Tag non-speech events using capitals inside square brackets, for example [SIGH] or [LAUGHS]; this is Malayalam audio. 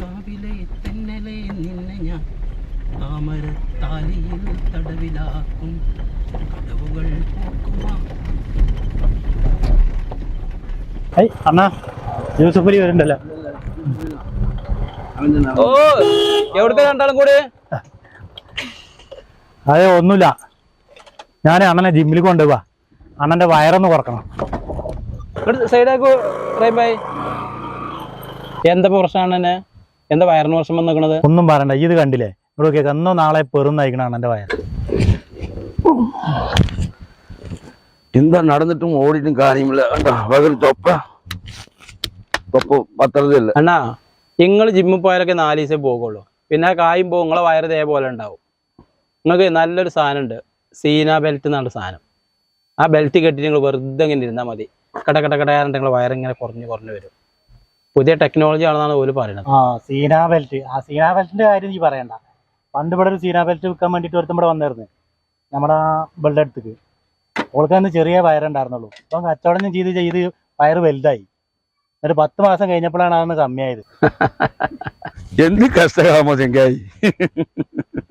കാവിലെ തെന്നലെ നിന്നെ ഞാൻ താമര താലിയിൽ തടവിലാക്കും കടവുകൾ അണ്ണാ യൂസഫ് അലി വരുന്നുണ്ടല്ലോ. ഓ എവിടുത്തെ രണ്ടാളും കൂടി? അതെ ഒന്നുമില്ല. ഞാൻ അണ്ണനെ ജിമ്മിൽ കൊണ്ടുപോവാ. അണ്ണന്റെ വയറൊന്ന് കുറക്കണം. സൈഡാക്കൂ എന്താ പ്രശ്നമാണ് എന്നെ എന്താ വയറിന് പ്രശ്നം വന്ന് നിൽക്കണത് ഒന്നും പറയണ്ട ഇത് കണ്ടില്ലേ? ഇവിടെ കേൾക്കാം എന്നോ നാളെ പെറും നയിക്കണം അണ്ണന്റെ വയർ എന്താ നടന്നിട്ടും ഓടിയിട്ടും കാര്യമില്ല. തൊപ്പ. തൊപ്പ പത്രത്തില്ല അണ്ണാ നിങ്ങൾ ജിമ്മിൽ പോയാലൊക്കെ നാല് ദിവസമേ പോകുള്ളൂ പിന്നെ ആ കായും പോകും നിങ്ങളെ വയറ് ഇതേപോലെ ഉണ്ടാവും. നിങ്ങൾക്ക് നല്ലൊരു സാധനം ഉണ്ട് സീന ബെൽറ്റ് എന്നുള്ള സാധനം. ആ ബെൽറ്റ് കെട്ടിട്ട് നിങ്ങൾ വെറുതെ ഇങ്ങനെ ഇരുന്നാൽ മതി. കട കട കടയാറുണ്ട് നിങ്ങളെ വയറിങ്ങനെ കുറഞ്ഞ് കുറഞ്ഞ് വരും. പുതിയ ടെക്നോളജി ആണെന്നാണ് ഓൽ പറയുന്നത് ആ സീന ബെൽറ്റ് ആ സീന ബെൽറ്റിന്റെ കാര്യം നീ പറയണ്ട. പണ്ട് ഇവിടെ ഒരു സീന ബെൽറ്റ് വിൽക്കാൻ വേണ്ടിട്ട് ഒരുത്തം ഇവിടെ വന്നിരുന്നു നമ്മുടെ ബെൽറ്റ് അടുത്തേക്ക്. ഓൾക്കന്ന് ചെറിയ വയറുണ്ടായിരുന്നുള്ളൂ ഇപ്പം കച്ചവടം ചെയ്ത് ചെയ്ത് വയറ് വലുതായി. ഒരു പത്ത് മാസം കഴിഞ്ഞപ്പോഴാണ് അതൊന്ന് കമ്മിയായത്. [LAUGHS] എന്ത് കഷ്ടകാമോ ചെങ്കായി. [LAUGHS]